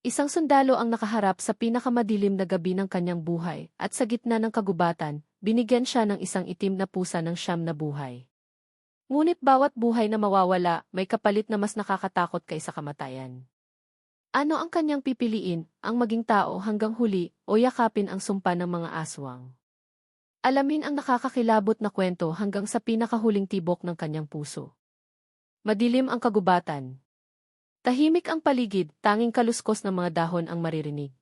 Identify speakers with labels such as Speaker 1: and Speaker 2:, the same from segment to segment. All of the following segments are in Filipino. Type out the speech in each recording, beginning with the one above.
Speaker 1: Isang sundalo ang nakaharap sa pinakamadilim na gabi ng kanyang buhay at sa gitna ng kagubatan, binigyan siya ng isang itim na pusa ng siyam na buhay. Ngunit bawat buhay na mawawala, may kapalit na mas nakakatakot kaysa kamatayan. Ano ang kanyang pipiliin, ang maging tao hanggang huli o yakapin ang sumpa ng mga aswang? Alamin ang nakakakilabot na kwento hanggang sa pinakahuling tibok ng kanyang puso. Madilim ang kagubatan. Tahimik ang paligid, tanging kaluskos ng mga dahon ang maririnig.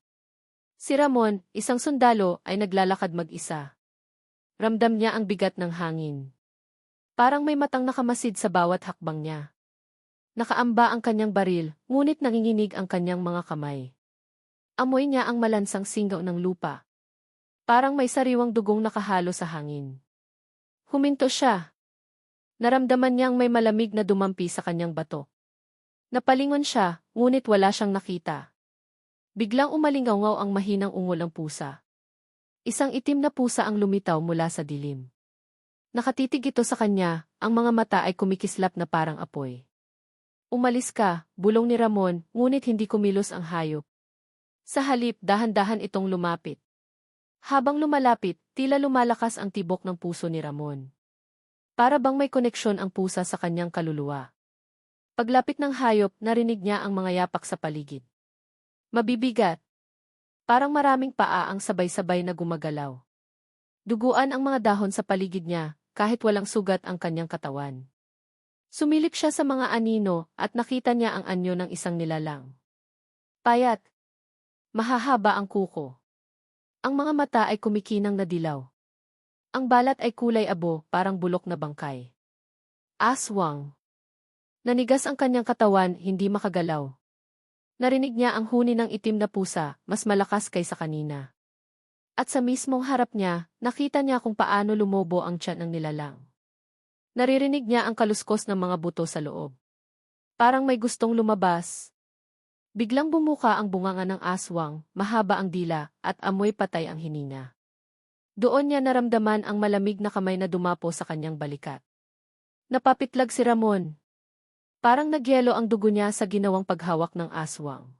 Speaker 1: Si Ramon, isang sundalo, ay naglalakad mag-isa. Ramdam niya ang bigat ng hangin. Parang may matang nakamasid sa bawat hakbang niya. Nakaamba ang kanyang baril, ngunit nanginginig ang kanyang mga kamay. Amoy niya ang malansang singaw ng lupa. Parang may sariwang dugong nakahalo sa hangin. Huminto siya. Naramdaman niyang may malamig na dumampi sa kanyang bato. Napalingon siya, ngunit wala siyang nakita. Biglang umalingaw ang mahinang ungol ng pusa. Isang itim na pusa ang lumitaw mula sa dilim. Nakatitig ito sa kanya, ang mga mata ay kumikislap na parang apoy. Umalis ka, bulong ni Ramon, ngunit hindi kumilos ang hayop. Sa halip, dahan-dahan itong lumapit. Habang lumalapit, tila lumalakas ang tibok ng puso ni Ramon. Para bang may koneksyon ang pusa sa kanyang kaluluwa. Paglapit ng hayop, narinig niya ang mga yapak sa paligid. Mabibigat. Parang maraming paa ang sabay-sabay na gumagalaw. Duguan ang mga dahon sa paligid niya, kahit walang sugat ang kanyang katawan. Sumilip siya sa mga anino at nakita niya ang anyo ng isang nilalang. Payat. Mahahaba ang kuko. Ang mga mata ay kumikinang na dilaw. Ang balat ay kulay abo, parang bulok na bangkay. Aswang. Nanigas ang kanyang katawan, hindi makagalaw. Narinig niya ang huni ng itim na pusa, mas malakas kaysa kanina. At sa mismong harap niya, nakita niya kung paano lumobo ang tiyan ng nilalang. Naririnig niya ang kaluskos ng mga buto sa loob. Parang may gustong lumabas. Biglang bumuka ang bunganga ng aswang, mahaba ang dila, at amoy patay ang hininga. Doon niya naramdaman ang malamig na kamay na dumapo sa kanyang balikat. Napapitlag si Ramon, Parang nagyelo ang dugo niya sa ginawang paghawak ng aswang.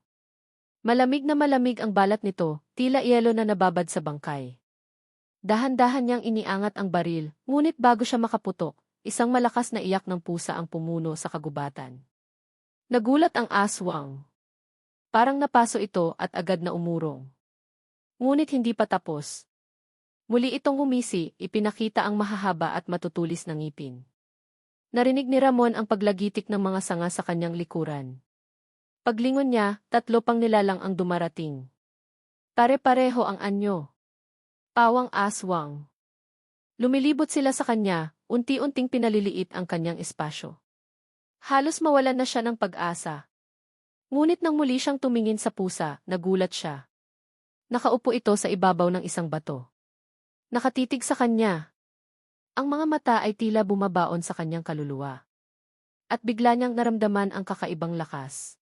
Speaker 1: Malamig na malamig ang balat nito, tila yelo na nababad sa bangkay. Dahan-dahan niyang iniangat ang baril, ngunit bago siya makaputok, isang malakas na iyak ng pusa ang pumuno sa kagubatan. Nagulat ang aswang. Parang napaso ito at agad na umurong. Ngunit hindi pa tapos. Muli itong humisi, ipinakita ang mahahaba at matutulis na ngipin. Narinig ni Ramon ang paglagitik ng mga sanga sa kanyang likuran. Paglingon niya, tatlo pang nilalang ang dumarating. Pare-pareho ang anyo. Pawang aswang. Lumilibot sila sa kanya, unti-unting pinaliliit ang kanyang espasyo. Halos mawalan na siya ng pag-asa. Ngunit nang muli siyang tumingin sa pusa, nagulat siya. Nakaupo ito sa ibabaw ng isang bato. Nakatitig sa kanya, ang mga mata ay tila bumabaon sa kanyang kaluluwa. At bigla niyang naramdaman ang kakaibang lakas.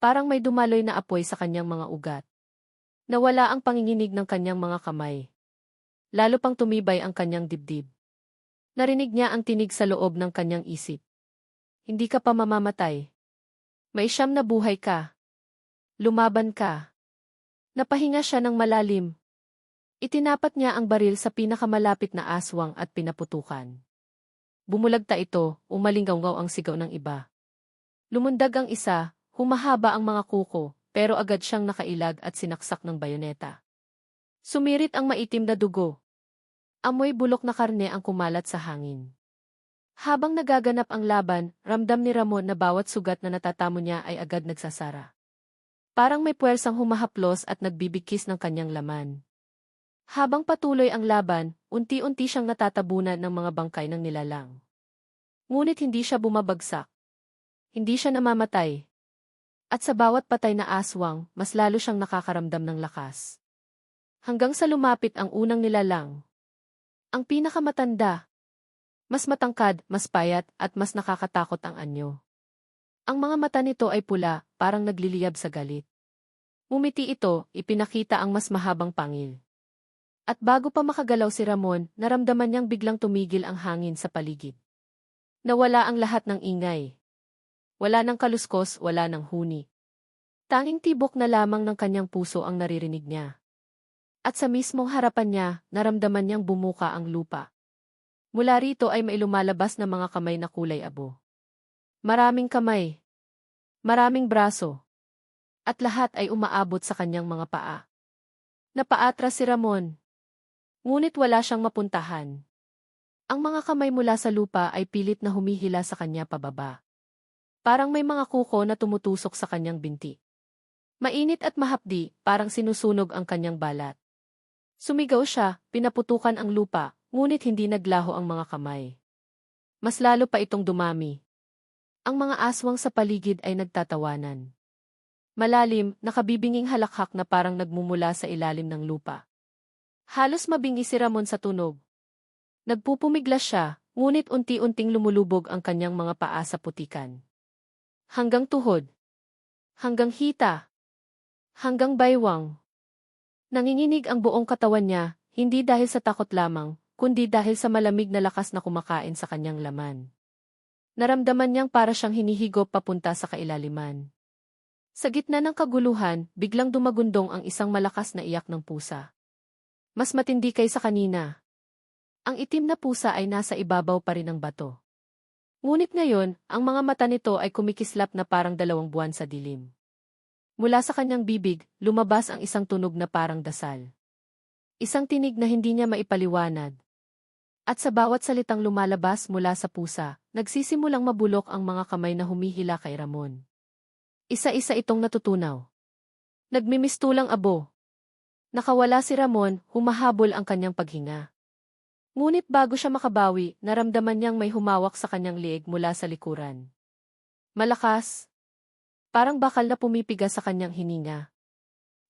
Speaker 1: Parang may dumaloy na apoy sa kanyang mga ugat. Nawala ang panginginig ng kanyang mga kamay. Lalo pang tumibay ang kanyang dibdib. Narinig niya ang tinig sa loob ng kanyang isip. Hindi ka pa mamamatay. May siyam na buhay ka. Lumaban ka. Napahinga siya ng malalim, Itinapat niya ang baril sa pinakamalapit na aswang at pinaputukan. Bumulagta ito, umalingaw ang sigaw ng iba. Lumundag ang isa, humahaba ang mga kuko, pero agad siyang nakailag at sinaksak ng bayoneta. Sumirit ang maitim na dugo. Amoy bulok na karne ang kumalat sa hangin. Habang nagaganap ang laban, ramdam ni Ramon na bawat sugat na natatamo niya ay agad nagsasara. Parang may puwersang humahaplos at nagbibigkis ng kanyang laman. Habang patuloy ang laban, unti-unti siyang natatabunan ng mga bangkay ng nilalang. Ngunit hindi siya bumabagsak. Hindi siya namamatay. At sa bawat patay na aswang, mas lalo siyang nakakaramdam ng lakas. Hanggang sa lumapit ang unang nilalang. Ang pinakamatanda. Mas matangkad, mas payat, at mas nakakatakot ang anyo. Ang mga mata nito ay pula, parang nagliliyab sa galit. Umiti ito, ipinakita ang mas mahabang pangil. At bago pa makagalaw si Ramon, naramdaman niyang biglang tumigil ang hangin sa paligid. Nawala ang lahat ng ingay. Wala ng kaluskos, wala ng huni. Tanging tibok na lamang ng kanyang puso ang naririnig niya. At sa mismong harapan niya, naramdaman niyang bumuka ang lupa. Mula rito ay may lumalabas na mga kamay na kulay abo. Maraming kamay. Maraming braso. At lahat ay umaabot sa kanyang mga paa. Napaatras si Ramon. Ngunit wala siyang mapuntahan. Ang mga kamay mula sa lupa ay pilit na humihila sa kanya pababa. Parang may mga kuko na tumutusok sa kanyang binti. Mainit at mahapdi, parang sinusunog ang kanyang balat. Sumigaw siya, pinaputukan ang lupa, ngunit hindi naglaho ang mga kamay. Mas lalo pa itong dumami. Ang mga aswang sa paligid ay nagtatawanan. Malalim, nakabibinging halakhak na parang nagmumula sa ilalim ng lupa. Halos mabingi si Ramon sa tunog. Nagpupumiglas siya, ngunit unti-unting lumulubog ang kanyang mga paa sa putikan. Hanggang tuhod. Hanggang hita. Hanggang baywang. Nanginginig ang buong katawan niya, hindi dahil sa takot lamang, kundi dahil sa malamig na lakas na kumakain sa kanyang laman. Naramdaman niyang para siyang hinihigop papunta sa kailaliman. Sa gitna ng kaguluhan, biglang dumagundong ang isang malakas na iyak ng pusa. Mas matindi kaysa kanina. Ang itim na pusa ay nasa ibabaw pa rin ng bato. Ngunit ngayon, ang mga mata nito ay kumikislap na parang dalawang buwan sa dilim. Mula sa kanyang bibig, lumabas ang isang tunog na parang dasal. Isang tinig na hindi niya maipaliwanag. At sa bawat salitang lumalabas mula sa pusa, nagsisimulang mabulok ang mga kamay na humihila kay Ramon. Isa-isa itong natutunaw. Nagmimistulang abo. Nakawala si Ramon, humahabol ang kanyang paghinga. Ngunit bago siya makabawi, naramdaman niyang may humawak sa kanyang liig mula sa likuran. Malakas, Parang bakal na pumipiga sa kanyang hininga.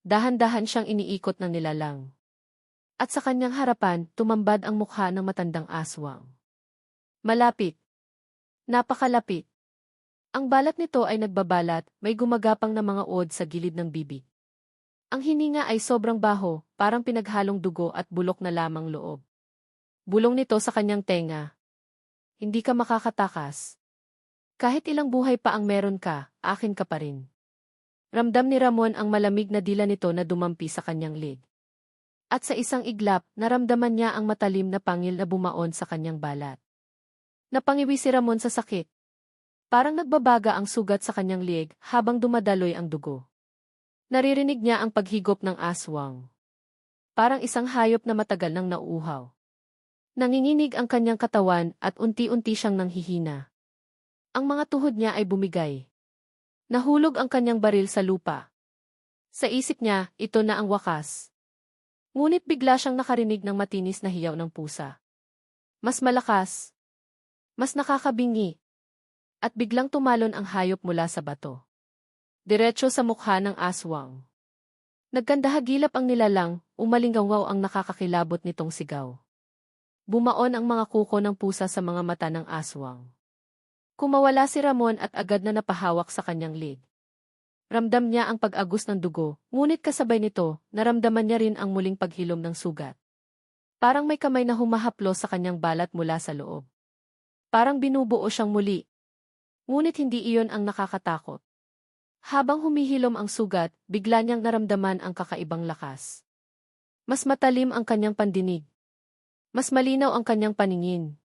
Speaker 1: Dahan-dahan siyang iniikot ng nilalang. At sa kanyang harapan, tumambad ang mukha ng matandang aswang. Malapit. Napakalapit. Ang balat nito ay nagbabalat, may gumagapang na mga uod sa gilid ng bibig. Ang hininga ay sobrang baho, parang pinaghalong dugo at bulok na lamang loob. Bulong nito sa kanyang tenga. Hindi ka makakatakas. Kahit ilang buhay pa ang meron ka, akin ka pa rin. Ramdam ni Ramon ang malamig na dila nito na dumampi sa kanyang lid. At sa isang iglap, naramdaman niya ang matalim na pangil na bumaon sa kanyang balat. Napangiwi si Ramon sa sakit. Parang nagbabaga ang sugat sa kanyang liig habang dumadaloy ang dugo. Naririnig niya ang paghigop ng aswang. Parang isang hayop na matagal nang nauuhaw. Nanginginig ang kanyang katawan at unti-unti siyang nanghihina. Ang mga tuhod niya ay bumigay. Nahulog ang kanyang baril sa lupa. Sa isip niya, ito na ang wakas. Ngunit bigla siyang nakarinig ng matinis na hiyaw ng pusa. Mas malakas. Mas nakakabingi. At biglang tumalon ang hayop mula sa bato. Diretso sa mukha ng aswang. Nagkandahagilap ang nilalang, umalinggawaw ang nakakakilabot nitong sigaw. Bumaon ang mga kuko ng pusa sa mga mata ng aswang. Kumawala si Ramon at agad na napahawak sa kanyang lid. Ramdam niya ang pag-agos ng dugo, ngunit kasabay nito, naramdaman niya rin ang muling paghilom ng sugat. Parang may kamay na humahaplo sa kanyang balat mula sa loob. Parang binubuo siyang muli. Ngunit hindi iyon ang nakakatakot. Habang humihilom ang sugat, bigla niyang naramdaman ang kakaibang lakas. Mas matalim ang kanyang pandinig. Mas malinaw ang kanyang paningin.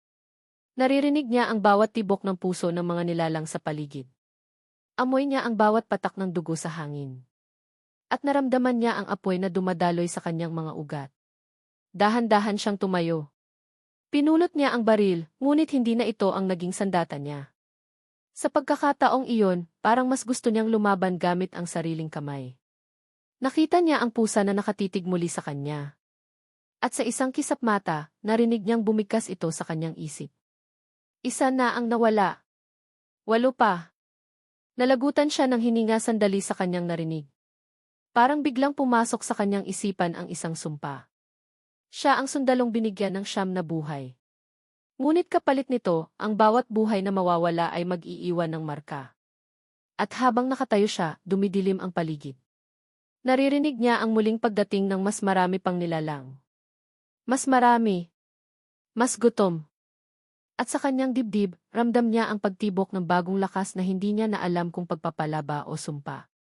Speaker 1: Naririnig niya ang bawat tibok ng puso ng mga nilalang sa paligid. Amoy niya ang bawat patak ng dugo sa hangin. At naramdaman niya ang apoy na dumadaloy sa kanyang mga ugat. Dahan-dahan siyang tumayo. Pinulot niya ang baril, ngunit hindi na ito ang naging sandata niya. Sa pagkakataong iyon, parang mas gusto niyang lumaban gamit ang sariling kamay. Nakita niya ang pusa na nakatitig muli sa kanya. At sa isang kisap mata, narinig niyang bumigkas ito sa kanyang isip. Isa na ang nawala. Walo pa. Nalagutan siya ng hininga sandali sa kanyang narinig. Parang biglang pumasok sa kanyang isipan ang isang sumpa. Siya ang sundalong binigyan ng siyam na buhay. Ngunit kapalit nito, ang bawat buhay na mawawala ay mag-iiwan ng marka. At habang nakatayo siya, dumidilim ang paligid. Naririnig niya ang muling pagdating ng mas marami pang nilalang. Mas marami. Mas gutom. At sa kanyang dibdib, ramdam niya ang pagtibok ng bagong lakas na hindi niya na alam kung pagpapalaba o sumpa.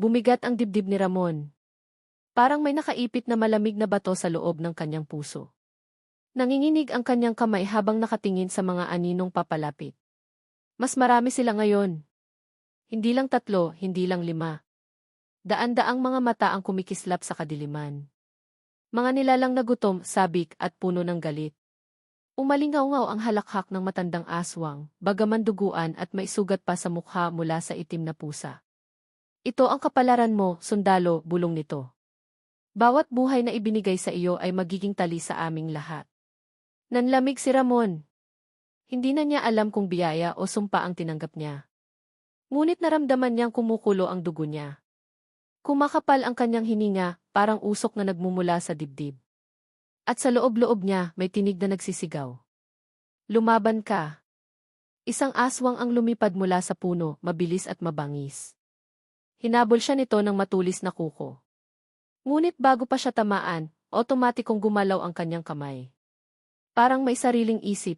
Speaker 1: Bumigat ang dibdib ni Ramon. Parang may nakaipit na malamig na bato sa loob ng kanyang puso. Nanginginig ang kanyang kamay habang nakatingin sa mga aninong papalapit. Mas marami sila ngayon. Hindi lang tatlo, hindi lang lima. Daan-daang mga mata ang kumikislap sa kadiliman. Mga nilalang na gutom, sabik at puno ng galit. Umalingaw-ngaw ang halakhak ng matandang aswang, bagaman duguan at may sugat pa sa mukha mula sa itim na pusa. Ito ang kapalaran mo, sundalo, bulong nito. Bawat buhay na ibinigay sa iyo ay magiging tali sa aming lahat. Nanlamig si Ramon. Hindi na niya alam kung biyaya o sumpa ang tinanggap niya. Ngunit naramdaman niyang kumukulo ang dugo niya. Kumakapal ang kanyang hininga, parang usok na nagmumula sa dibdib. At sa loob-loob niya, may tinig na nagsisigaw. Lumaban ka. Isang aswang ang lumipad mula sa puno, mabilis at mabangis. Hinabol siya nito ng matulis na kuko. Ngunit bago pa siya tamaan, otomatikong gumalaw ang kanyang kamay. Parang may sariling isip.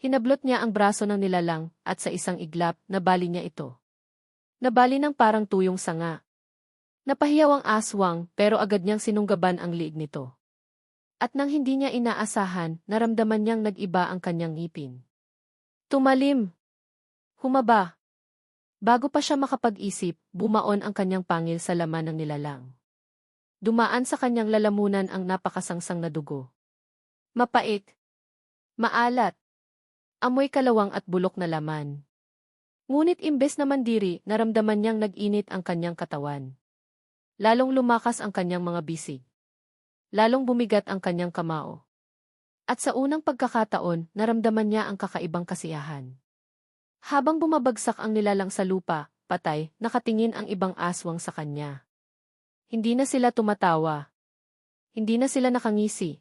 Speaker 1: Hinablot niya ang braso ng nilalang at sa isang iglap, nabali niya ito. Nabali ng parang tuyong sanga. Napahiyaw ang aswang pero agad niyang sinunggaban ang liig nito. At nang hindi niya inaasahan, naramdaman niyang nag-iba ang kanyang ngipin. Tumalim. Humaba. Bago pa siya makapag-isip, bumaon ang kanyang pangil sa laman ng nilalang. Dumaan sa kanyang lalamunan ang napakasangsang na dugo. Mapait. Maalat. Amoy kalawang at bulok na laman. Ngunit imbes na mandiri, naramdaman niyang nag-init ang kanyang katawan. Lalong lumakas ang kanyang mga bisig. Lalong bumigat ang kanyang kamao. At sa unang pagkakataon, naramdaman niya ang kakaibang kasiyahan. Habang bumabagsak ang nilalang sa lupa, patay, nakatingin ang ibang aswang sa kanya. Hindi na sila tumatawa. Hindi na sila nakangisi.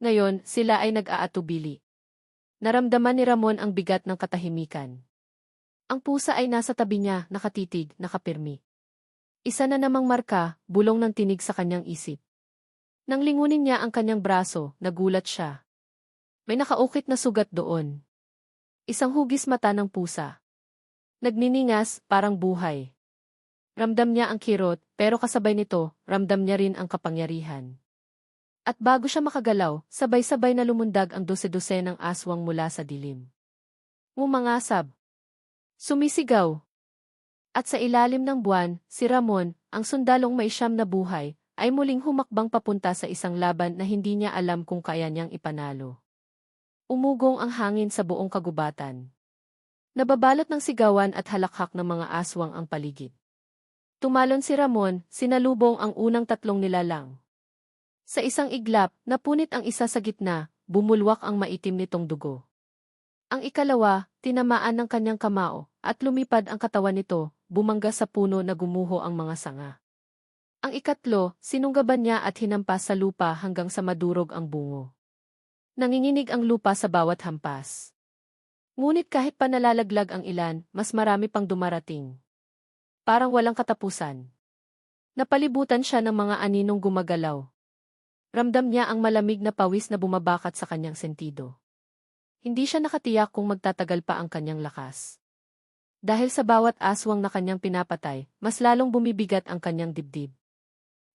Speaker 1: Ngayon, sila ay nag-aatubili. Naramdaman ni Ramon ang bigat ng katahimikan. Ang pusa ay nasa tabi niya, nakatitig, nakapirmi. Isa na namang marka, bulong ng tinig sa kanyang isip. Nang lingunin niya ang kanyang braso, nagulat siya. May nakaukit na sugat doon. Isang hugis mata ng pusa. Nagniningas, parang buhay. Ramdam niya ang kirot, pero kasabay nito, ramdam niya rin ang kapangyarihan. At bago siya makagalaw, sabay-sabay na lumundag ang dose-dose ng aswang mula sa dilim. Mumangasab. Sumisigaw. At sa ilalim ng buwan, si Ramon, ang sundalong may siyam na buhay, ay muling humakbang papunta sa isang laban na hindi niya alam kung kaya niyang ipanalo. Umugong ang hangin sa buong kagubatan. Nababalot ng sigawan at halakhak ng mga aswang ang paligid. Tumalon si Ramon, sinalubong ang unang tatlong nilalang. Sa isang iglap, napunit ang isa sa gitna, bumulwak ang maitim nitong dugo. Ang ikalawa, tinamaan ng kanyang kamao, at lumipad ang katawan nito, bumangga sa puno na gumuho ang mga sanga. Ang ikatlo, sinunggaban niya at hinampas sa lupa hanggang sa madurog ang bungo. Nanginginig ang lupa sa bawat hampas. Ngunit kahit pa nalalaglag ang ilan, mas marami pang dumarating. Parang walang katapusan. Napalibutan siya ng mga aninong gumagalaw. Ramdam niya ang malamig na pawis na bumabakat sa kanyang sentido. Hindi siya nakatiyak kung magtatagal pa ang kanyang lakas. Dahil sa bawat aswang na kanyang pinapatay, mas lalong bumibigat ang kanyang dibdib.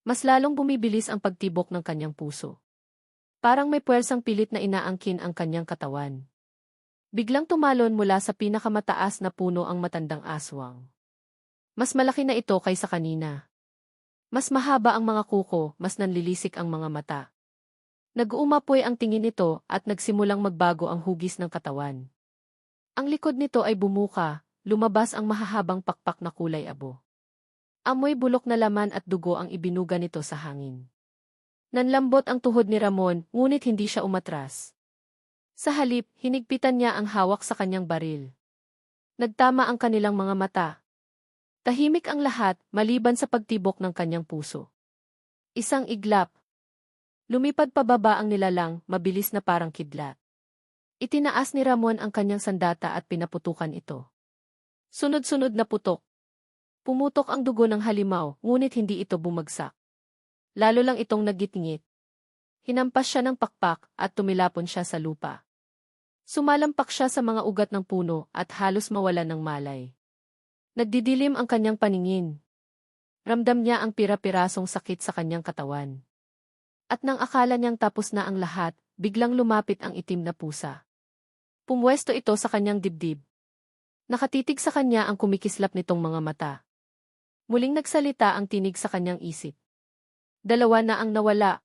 Speaker 1: Mas lalong bumibilis ang pagtibok ng kanyang puso. Parang may puwersang pilit na inaangkin ang kanyang katawan. Biglang tumalon mula sa pinakamataas na puno ang matandang aswang. Mas malaki na ito kaysa kanina. Mas mahaba ang mga kuko, mas nanlilisik ang mga mata. Nag-uumapoy ang tingin nito at nagsimulang magbago ang hugis ng katawan. Ang likod nito ay bumuka, lumabas ang mahahabang pakpak na kulay abo. Amoy bulok na laman at dugo ang ibinuga nito sa hangin. Nanlambot ang tuhod ni Ramon, ngunit hindi siya umatras. Sa halip, hinigpitan niya ang hawak sa kanyang baril. Nagtama ang kanilang mga mata. Tahimik ang lahat, maliban sa pagtibok ng kanyang puso. Isang iglap. Lumipad pababa ang nilalang, mabilis na parang kidlat. Itinaas ni Ramon ang kanyang sandata at pinaputukan ito. Sunod-sunod na putok. Pumutok ang dugo ng halimaw, ngunit hindi ito bumagsak. Lalo lang itong nagitngit. Hinampas siya ng pakpak at tumilapon siya sa lupa. Sumalampak siya sa mga ugat ng puno at halos mawalan ng malay. Nagdidilim ang kanyang paningin. Ramdam niya ang pira-pirasong sakit sa kanyang katawan. At nang akala niyang tapos na ang lahat, biglang lumapit ang itim na pusa. Pumwesto ito sa kanyang dibdib. Nakatitig sa kanya ang kumikislap nitong mga mata. Muling nagsalita ang tinig sa kanyang isip. Dalawa na ang nawala.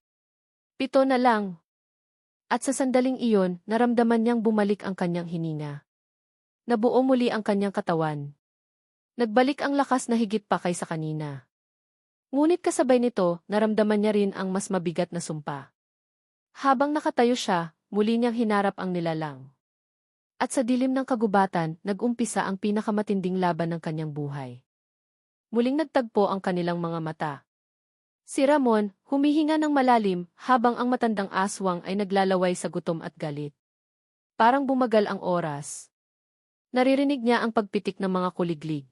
Speaker 1: Pito na lang. At sa sandaling iyon, naramdaman niyang bumalik ang kanyang hininga. Nabuo muli ang kanyang katawan. Nagbalik ang lakas na higit pa kaysa kanina. Ngunit kasabay nito, naramdaman niya rin ang mas mabigat na sumpa. Habang nakatayo siya, muli niyang hinarap ang nilalang. At sa dilim ng kagubatan, nag-umpisa ang pinakamatinding laban ng kanyang buhay. Muling nagtagpo ang kanilang mga mata. Si Ramon, humihinga ng malalim habang ang matandang aswang ay naglalaway sa gutom at galit. Parang bumagal ang oras. Naririnig niya ang pagpitik ng mga kuliglig.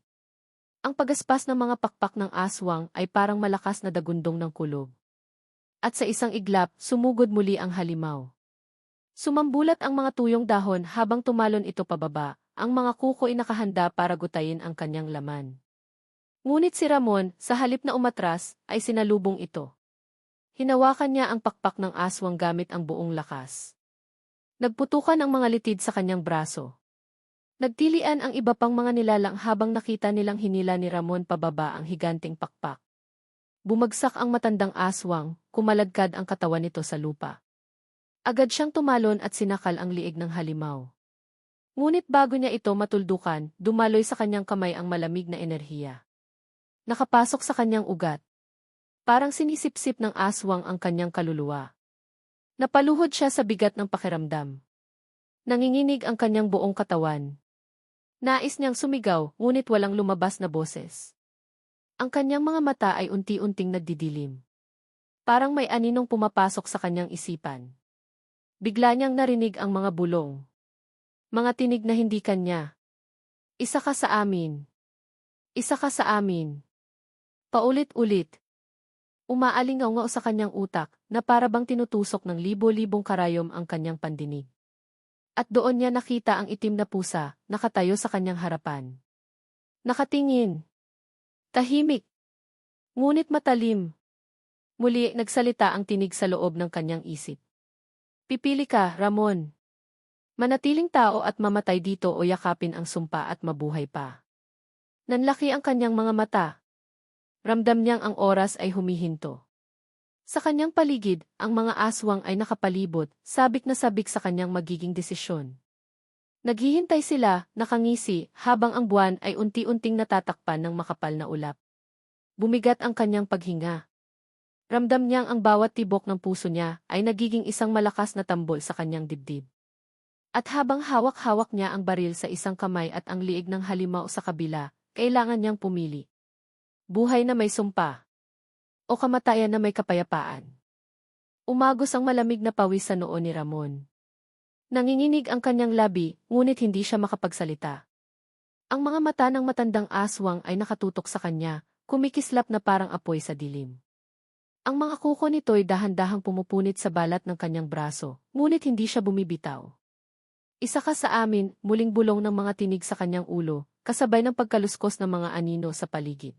Speaker 1: Ang pagaspas ng mga pakpak ng aswang ay parang malakas na dagundong ng kulog. At sa isang iglap, sumugod muli ang halimaw. Sumambulat ang mga tuyong dahon habang tumalon ito pababa, ang mga kuko ay nakahanda para gutayin ang kanyang laman. Ngunit si Ramon, sa halip na umatras, ay sinalubong ito. Hinawakan niya ang pakpak ng aswang gamit ang buong lakas. Nagputukan ang mga litid sa kanyang braso. Nagtilian ang iba pang mga nilalang habang nakita nilang hinila ni Ramon pababa ang higanting pakpak. Bumagsak ang matandang aswang, kumalagkad ang katawan nito sa lupa. Agad siyang tumalon at sinakal ang liig ng halimaw. Ngunit bago niya ito matuldukan, dumaloy sa kanyang kamay ang malamig na enerhiya. Nakapasok sa kanyang ugat. Parang sinisipsip ng aswang ang kanyang kaluluwa. Napaluhod siya sa bigat ng pakiramdam. Nanginginig ang kanyang buong katawan. Nais niyang sumigaw, ngunit walang lumabas na boses. Ang kanyang mga mata ay unti-unting nagdidilim. Parang may aninong pumapasok sa kanyang isipan. Bigla niyang narinig ang mga bulong. Mga tinig na hindi kanya. Isa ka sa amin. Isa ka sa amin. Paulit-ulit. Umaalingaw sa kanyang utak na para bang tinutusok ng libo-libong karayom ang kanyang pandinig. At doon niya nakita ang itim na pusa, nakatayo sa kanyang harapan. Nakatingin. Tahimik. Ngunit matalim. Muli nagsalita ang tinig sa loob ng kanyang isip. Pipili ka, Ramon. Manatiling tao at mamatay dito o yakapin ang sumpa at mabuhay pa. Nanlaki ang kanyang mga mata. Ramdam niyang ang oras ay humihinto. Sa kanyang paligid, ang mga aswang ay nakapalibot, sabik na sabik sa kanyang magiging desisyon. Naghihintay sila, nakangisi, habang ang buwan ay unti-unting natatakpan ng makapal na ulap. Bumigat ang kanyang paghinga. Ramdam niyang ang bawat tibok ng puso niya ay nagiging isang malakas na tambol sa kanyang dibdib. At habang hawak-hawak niya ang baril sa isang kamay at ang liig ng halimaw sa kabila, kailangan niyang pumili. Buhay na may sumpa. O kamatayan na may kapayapaan. Umagos ang malamig na pawis sa noo ni Ramon. Nanginginig ang kanyang labi, ngunit hindi siya makapagsalita. Ang mga mata ng matandang aswang ay nakatutok sa kanya, kumikislap na parang apoy sa dilim. Ang mga kuko nito'y dahan-dahang pumupunit sa balat ng kanyang braso, ngunit hindi siya bumibitaw. Isa ka sa amin, muling bulong ng mga tinig sa kanyang ulo, kasabay ng pagkaluskos ng mga anino sa paligid.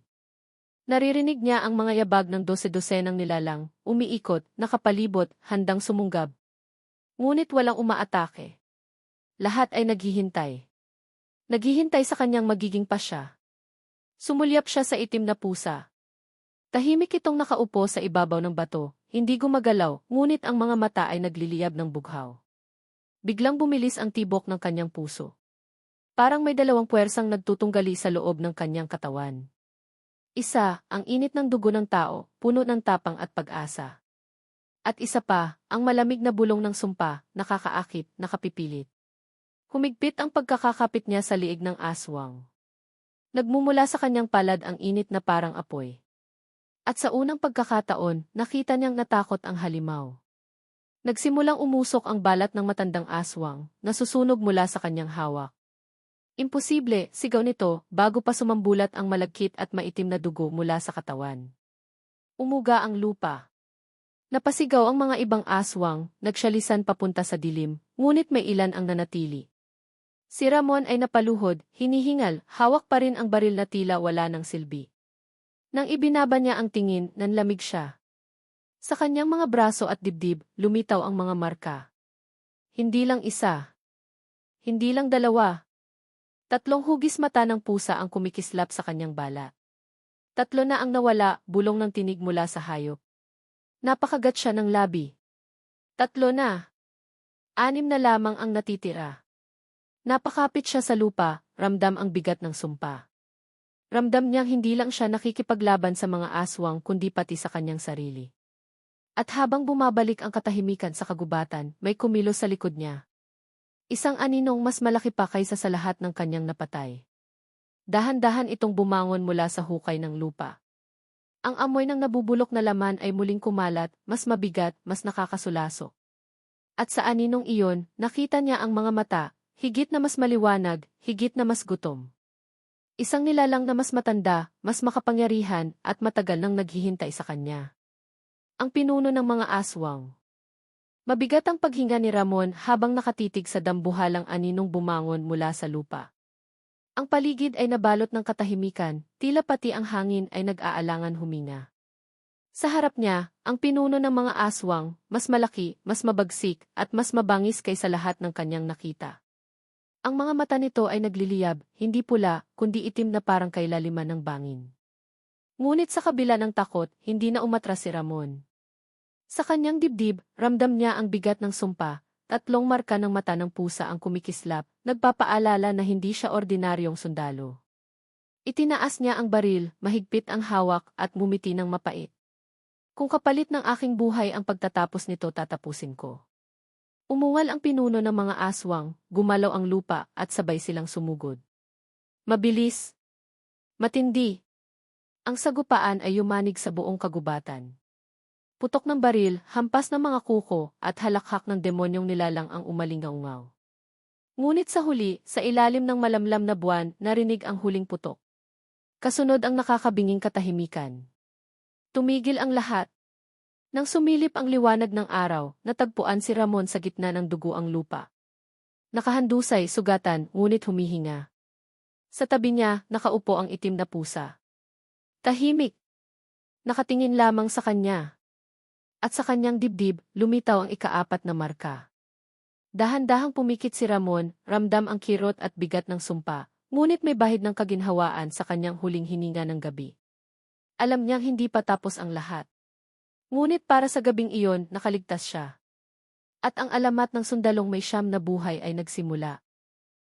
Speaker 1: Naririnig niya ang mga yabag ng dose-dosenang nilalang, umiikot, nakapalibot, handang sumunggab. Ngunit walang umaatake. Lahat ay naghihintay. Naghihintay sa kanyang magiging pasya. Sumulyap siya sa itim na pusa, Tahimik itong nakaupo sa ibabaw ng bato, hindi gumagalaw, ngunit ang mga mata ay nagliliyab ng bughaw. Biglang bumilis ang tibok ng kanyang puso. Parang may dalawang puwersang nagtutunggali sa loob ng kanyang katawan. Isa, ang init ng dugo ng tao, puno ng tapang at pag-asa. At isa pa, ang malamig na bulong ng sumpa, nakakaakit, nakapipilit. Humigpit ang pagkakakapit niya sa liig ng aswang. Nagmumula sa kanyang palad ang init na parang apoy. At sa unang pagkakataon, nakita niyang natakot ang halimaw. Nagsimulang umusok ang balat ng matandang aswang, nasusunog mula sa kanyang hawak. Imposible, sigaw nito, bago pa sumambulat ang malagkit at maitim na dugo mula sa katawan. Umuga ang lupa. Napasigaw ang mga ibang aswang, nagsyalisan papunta sa dilim, ngunit may ilan ang nanatili. Si Ramon ay napaluhod, hinihingal, hawak pa rin ang baril na tila wala ng silbi. Nang ibinaba niya ang tingin, nanlamig siya. Sa kanyang mga braso at dibdib, lumitaw ang mga marka. Hindi lang isa. Hindi lang dalawa. Tatlong hugis mata ng pusa ang kumikislap sa kanyang bala. Tatlo na ang nawala, bulong ng tinig mula sa hayop. Napakagat siya ng labi. Tatlo na. Anim na lamang ang natitira. Napakapit siya sa lupa, ramdam ang bigat ng sumpa. Ramdam niyang hindi lang siya nakikipaglaban sa mga aswang kundi pati sa kanyang sarili. At habang bumabalik ang katahimikan sa kagubatan, may kumilos sa likod niya. Isang aninong mas malaki pa kaysa sa lahat ng kanyang napatay. Dahan-dahan itong bumangon mula sa hukay ng lupa. Ang amoy ng nabubulok na laman ay muling kumalat, mas mabigat, mas nakakasulaso. At sa aninong iyon, nakita niya ang mga mata, higit na mas maliwanag, higit na mas gutom. Isang nilalang na mas matanda, mas makapangyarihan, at matagal nang naghihintay sa kanya. Ang pinuno ng mga aswang. Mabigat ang paghinga ni Ramon habang nakatitig sa dambuhalang aninong bumangon mula sa lupa. Ang paligid ay nabalot ng katahimikan, tila pati ang hangin ay nag-aalangan huminga. Sa harap niya, ang pinuno ng mga aswang, mas malaki, mas mabagsik, at mas mabangis kaysa lahat ng kanyang nakita. Ang mga mata nito ay nagliliyab, hindi pula, kundi itim na parang kailaliman ng bangin. Ngunit sa kabila ng takot, hindi na umatras si Ramon. Sa kanyang dibdib, ramdam niya ang bigat ng sumpa, tatlong marka ng mata ng pusa ang kumikislap, nagpapaalala na hindi siya ordinaryong sundalo. Itinaas niya ang baril, mahigpit ang hawak at mumiti ng mapait. Kung kapalit ng aking buhay ang pagtatapos nito tatapusin ko. Umungal ang pinuno ng mga aswang, gumalaw ang lupa at sabay silang sumugod. Mabilis. Matindi. Ang sagupaan ay yumanig sa buong kagubatan. Putok ng baril, hampas ng mga kuko, at halakhak ng demonyong nilalang ang umalingaungaw. Ngunit sa huli, sa ilalim ng malamlam na buwan, narinig ang huling putok. Kasunod ang nakakabinging katahimikan. Tumigil ang lahat. Nang sumilip ang liwanag ng araw, natagpuan si Ramon sa gitna ng dugo ang lupa. Nakahandusay, sugatan, ngunit humihinga. Sa tabi niya, nakaupo ang itim na pusa. Tahimik. Nakatingin lamang sa kanya. At sa kanyang dibdib, lumitaw ang ikaapat na marka. Dahan-dahang pumikit si Ramon, ramdam ang kirot at bigat ng sumpa, ngunit may bahid ng kaginhawaan sa kanyang huling hininga ng gabi. Alam niyang hindi pa tapos ang lahat. Ngunit para sa gabing iyon, nakaligtas siya. At ang alamat ng sundalong may siyam na buhay ay nagsimula.